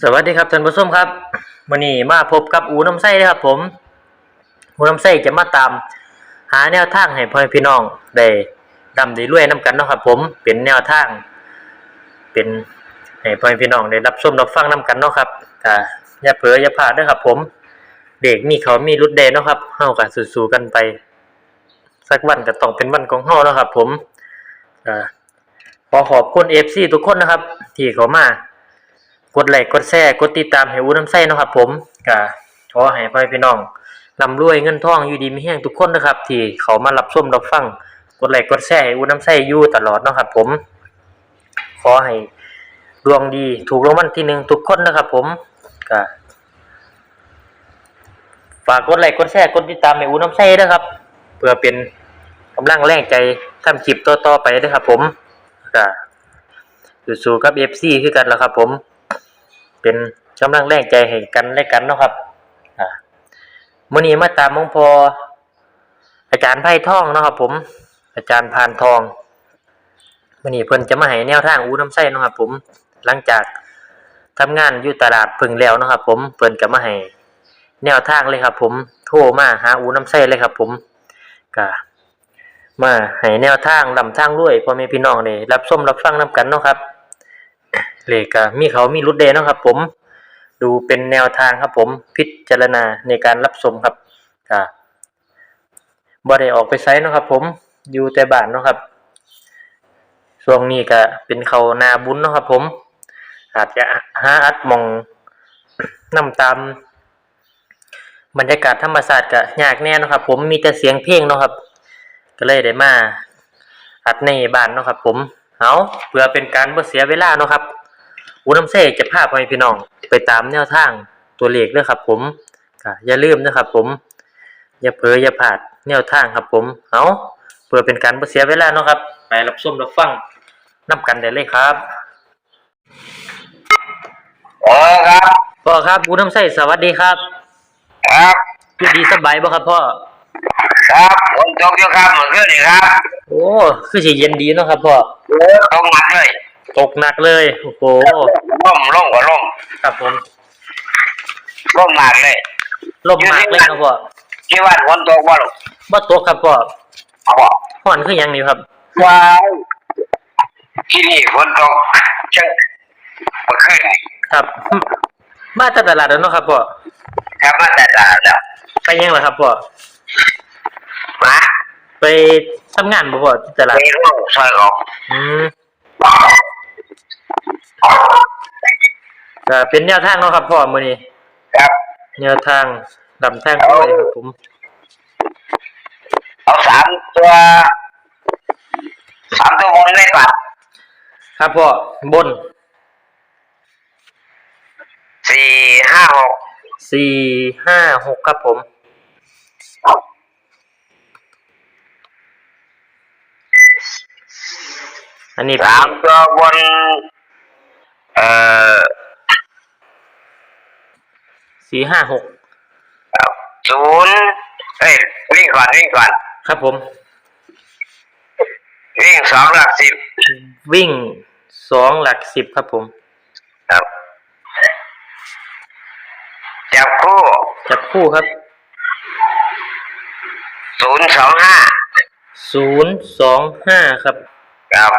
สวัสดีครับท่านผู้ชมครับวันนี้มาพบกับอูน้ำไส้นะครับผม อูน้ำไส้จะมาตาม หาแนวทางให้พ่อแม่พี่น้องได้ดำได้รวยน้ำกันเนาะครับผมเป็นแนวทาง เป็นให้พ่อแม่พี่น้องได้รับชมรับฟังน้ำกันเนาะครับอ่าอย่าเผลออย่าพลาดเด้อครับ ผมเด็กมีเขามีรุดเดนเนาะครับเฮาก็สู้ๆกันไป สักวันก็ต้องเป็นวันของเฮาเนาะครับ ผมอ่าขอขอบคุณ FC ทุกคนนะครับ ที่เขามา กดไลค์กดแชร์กดติดตามให้อูน้ำไส้นะครับ ผมก็ขอให้พ่อพี่น้องร่ำรวยเงินทองอยู่ดีมีแห้งทุกคนนะครับ ที่เขามารับชมรับฟังกดไลค์กดแชร์ให้อูน้ำไส้อยู่ตลอดนะครับ ผม ขอให้ดวงดีถูกรางวัลที่หนึ่งทุกคนนะครับ ผมก็ฝากกดไลค์กดแชร์กดติดตามให้อูน้ำไส้ด้วยครับ เพื่อเป็นกำลังแรงใจทำคลิปต่อๆไปด้วยครับ ผมก็สู้ๆกับ FC คือกันแล้วครับ ผม เป็นกำลังแรงใจให้กันและกันเนาะครับอ่ามื้อนี้มาตามหลวงพออาจารย์ไผ่ทองเนาะครับผม อาจารย์พานทองมื้อนี้เพิ่นจะมาให้แนวทางอูน้ำไส้เนาะครับผม หลังจากทำงานอยู่ตลาดพึ่งแล้วเนาะครับ ผมเพิ่นก็มาให้แนวทางเลยครับ ผมโทรมาหาอูน้ำไส้เลยครับ ผมก็มาให้แนวทางลำทางรวยพ่อแม่พี่น้องได้รับชมรับฟังนํกันเนาะครับ เลขก็มีเขามีรุดเดนะครับ ผม ดูเป็นแนวทางครับ ผมพิจารณาในการรับชมครับก็บ่ได้ออกไปไซต์นะครับ ผมอยู่แต่บ้านนะครับช่วงนี้ก็เป็นเขานาบุญนะครับ ผม อาจจะหาอัดมองนำตามบรรยากาศธรรมศาสตร์ก็ยากแน่นะครับ ผมมีแต่เสียงเพลงนะครับ ก็เลยได้มาอัดในบ้านนะครับ ผม เอาเพื่อเป็นการบ่เสียเวลาเนาะครับอูน้ำเสกจะพาพ่อแม่พี่น้องไปตามแนวทางตัวเลขเด้อครับ ผมก็อย่าลืมนะครับ ผม อย่าเผลออย่าพลาดแนวทางครับ ผมเอาเพื่อเป็นการบ่เสียเวลาเนาะครับ ไปรับชมรับฟังนํกันได้เลยครับเออครับพ่อครับอูน้ำเสกสวัสดีครับ ครับอยู่ดีสบายบ่ครับพ่อ ครับผม ตกอยู่ครับเมื่อคืนนี่ครับโอ้คือสิเย็นดีเนาะครับพ่อโอ้ตกหนักเลยตกหนักเลยโอ้โหล่มล่มกว่าล่มครับผมล่มหนักเลยลมมากเลยครับพ่อที่ว่าฝนตกบ่ลูกบ่ตกครับพ่อเอาบ่ฮ้อนคือหยังนี่ครับว้าวที่นี่ฝนตกจังเมื่อคืนนี่ครับ มาจากตลาดแล้วเนาะครับพ่อครับมาแต่ตลาดแล้วไปยังล่ะครับพ่อมา ไปทำงานบ่พ่อที่ตลาดมีร่วงซอยออกอืมก็เป็นแนวทางเนาะครับพ่อมื้อนี้ครับ แนวทางลำทางด้วยครับผม เอาสามตัวสามตัวบนได้ก่อนครับพ่อบนสี่ห้าหกสี่ห้าหกครับผม อันนี้สามตัวบน เอ่อสี่ห้าหกศูนย์เอ้ยวิ่งก่อนวิ่งก่อน ครับผม วิ่งสองหลักสิบ วิ่งสองหลักสิบครับผม ครับจับคู่จับคู่ครับศูนย์สองห้าศูนย์สองห้าครับ ครับ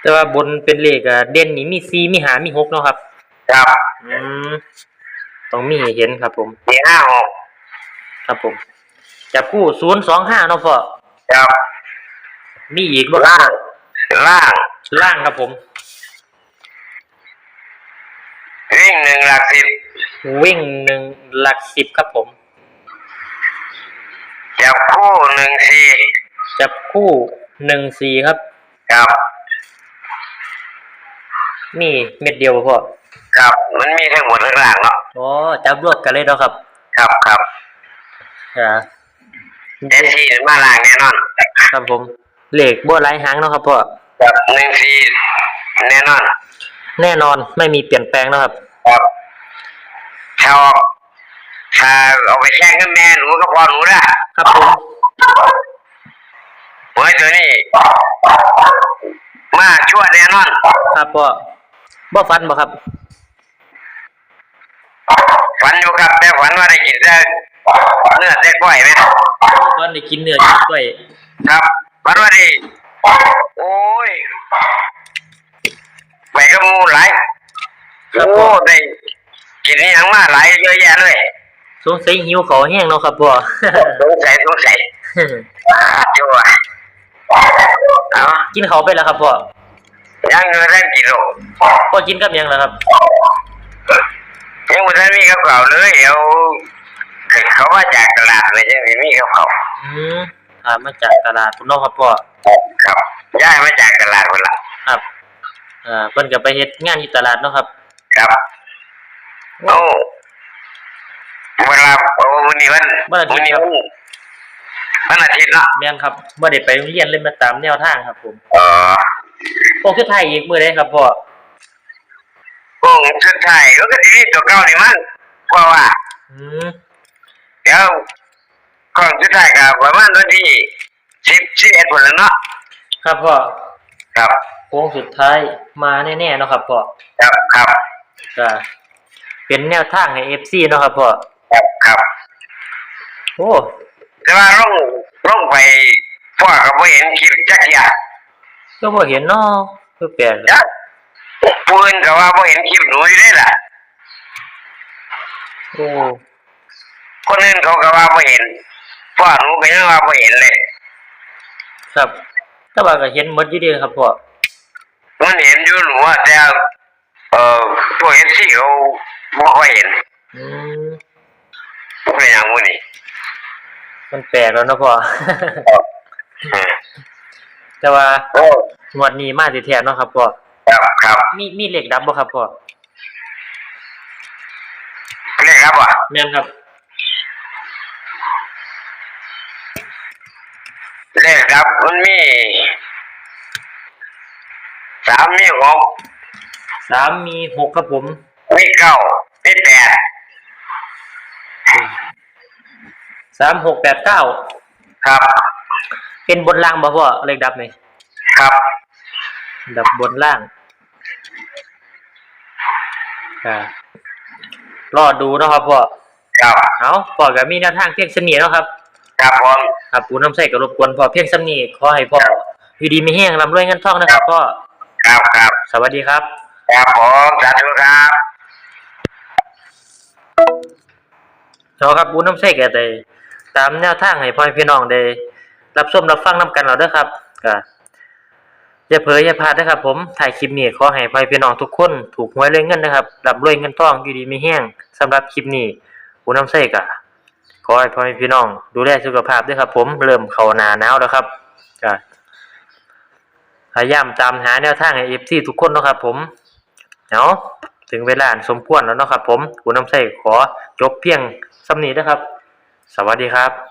แต่ว่าบนเป็นเลขอะเด่นนี่มีสี่มีหามีหกเนาะครับ ครับอืมต้องมีให้เห็นครับผมสี่ห้าหกครับผม จับคู่ศูนย์สองห้าเนาะพ่อครับมีอีกบ่คล่ารับงล่าง ล่างครับผม วิ่งหนึ่งหลักสิบวิ่งหนึ่งหลักสิบครับผม จับคู่หนึ่งสี่ จับคู่หนึ่งสี่ครับ ครับ นี่เม็ดเดียวบ่พ่อครับ มันมีทั้งหมดทั้งล่างเนาะอ๋อจับรวดกันเลยเนาะครับ ครับครับอ่าเอซีมาล่างแน่นอน ครับผมเลขบัวไรหางเนาะครับพ่อครับหนึ่งสี่แน่นอน แน่นอนไม่มีเปลี่ยนแปลงเนาะครับ ครับถ้าเอาถ้าเอาไปแข่งกับแม่หนูก็พอหนูนะครับผม เฮ้ยตัวนี้ มาชั่วแน่นอน ครับพ่อบ่ฟันบ่ครับ ฝันอยู่ครับ แต่ฝันว่าได้กินแต่เนื้อแต่ก้อยไหมโอ้ฟันได้กินเนื้อกินกล้วยครับฝันว่าได้โอ้ยไปกับหมูหลายโอ้ได้กินนี่ยังมาหลายเยอะแยะเลยสงสัยหิวข้าวแห้งเนาะครับพ่อสงสัยสงสัยอ่าจัว เอากินข้าวไปแล้วครับพ่อยังเงินแรงกินหรอกพ่อกินกับหยังล่ะครับยังไม่ทันมีกระเป๋าเลยเดี๋ยวเขามาจากตลาดเลยยังไม่มีกระเป๋าอืมถามมาจากตลาดพุ่นเนาะครับพ่อครับย้ายมาจากตลาดคนละครับเอ่อเพิ่นก็ไปเฮ็ดงานอยู่ตลาดเนาะครับ ครับโอ้เวลาโอ้วันนี้วันวันอาทิตย์นี้ครับ วัน วันอาทิตย์เนาะแม่นครับบ่ได้ไปโรงเรียนเลยมาตามแนวทางครับ ผมเออโอ้คือไทยอีกมื้อใดครับพ่อโอ้สุดท้ายก็จะดีตัวเก่านี่มั้งเพราะว่าอืมเดี๋ยวก่อนสุดท้ายกับประมาณวันที่สิบสิบเอ็ดวันแล้วเนาะครับพ่อครับโค้งสุดท้ายมาแน่ๆเนาะครับพ่อครับครับก็เป็นแนวทางให้ FC เนาะครับพ่อครับครับโอ้ แต่ว่าลงลงไปพ่อก็บ่เห็นคลิปจักอย่าง ก็บ่เห็นเนาะคือแปลกเลยจักปืนก็ว่าบ่เห็นคลิปหนูอยู่ได้ล่ะโอ้คนอื่นเขาก็ว่าบ่เห็นพ่อหนูก็ยังว่าบ่เห็นเลยครับแต่ว่าก็เห็นหมดอยู่เดีครับพ่อมันเห็นอยู่หนูอะแต่เอ่อพวกเอฟซีเขาบ่ค่อยเห็น อืม เป็นอย่างมู้นี่ มันแปลกแล้วเนาะพ่ออืมแต่ว่าโอ้งวดนี้มาสิแท้เนาะครับพ่อ ครับครับมีมีเลขดับบ่ครับพ่อเรียกครับว่าแม่นครับ เรียกครับมันมีสามมีหกสามมีหกครับผมมีเก้ามีแปด สามหกแปดเก้าครับ เป็นบนล่างบ่พ่อเลขดับไหมครับดับบนล่างอ่ารอดูเนาะครับพ่อครับเอาพ่อก็มีแนวทางเพียงเสนีเนาะครับ ครับผมครับปูน้ำใส่ก็รบกวนพ่อเพียงสำนีขอให้พ่ออยู่ดีมีแห้งร่ำรวยเงินทองนะครับพ่อครับครับสวัสดีครับครับผมสาธุครับเอาครับปูน้ำใส่ก็ได้ ตามแนวทางให้พ่อพี่น้องได้รับชมรับฟังนํกันเราเด้อครับก็อย่าเผลออย่าพลาดนะครับผมถ่ายคลิปนี้ขอให้พ่อพี่น้องทุกคนถูกหวยรวยเงินนะครับร่ำรวยเงินทองอยู่ดีมีแห้งสำหรับคลิปนี้ปูน้ำใส่ก็ขอให้พ่อพี่น้อง ดูแลสุขภาพด้วยครับผมเริ่มเข้าหนาหนาวแล้วครับก็พยายามตามหาแนวทางให้ FC ทุกคนนะครับผมเอาะถึงเวลาสมควรแล้วนะครับผมปูน้ำใส่ขอจบเพียงสำนี้นะครับ สวัสดีครับ